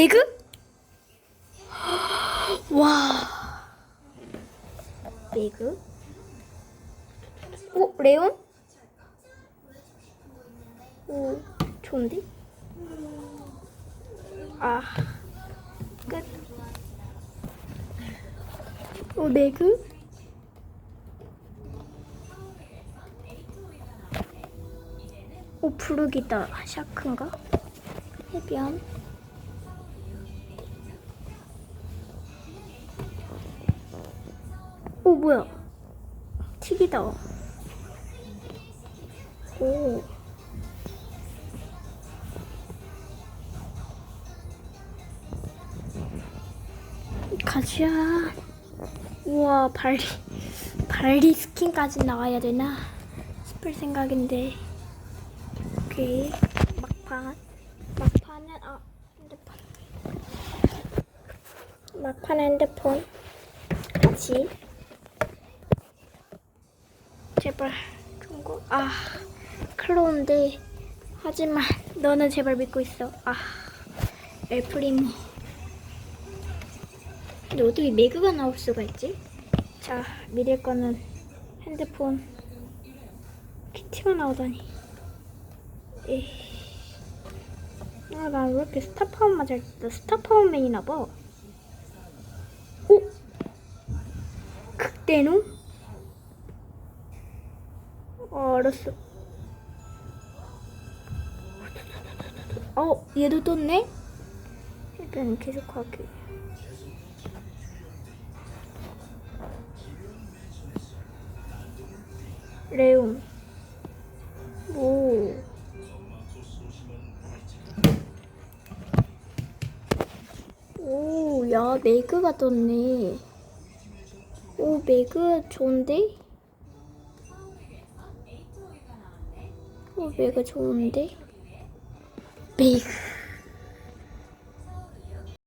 매그? 와. 매그? 오, 레온? 오, 좋은데? 아, 끝. 오, 매그? 오, 부르기다. 샤크인가? 해변. 오, 뭐야? 튀기다. 오. 가자. 우와, 발리. 발리 스킨까지 나와야 되나? 싶을 생각인데. 오케이. 막판. 막판은, 아, 핸드폰. 막판 핸드폰. 같이. 제발 중고 아 클로운데. 하지만 너는 제발 믿고 있어. 아 엘프리모 근데 어떻게 매그가 나올 수가 있지? 자 믿을 거는 핸드폰 키티가 나오다니. 아나 왜 이렇게 스타파워만 잘 나 스타파워맨이나 봐. 오? 극대노? 어, 알았어. 어, 얘도 떴네? 일단 계속 하기. 레옹. 오. 오, 야, 매그가 떴네. 오, 매그 좋은데? 어, 매그 좋은데? 매그.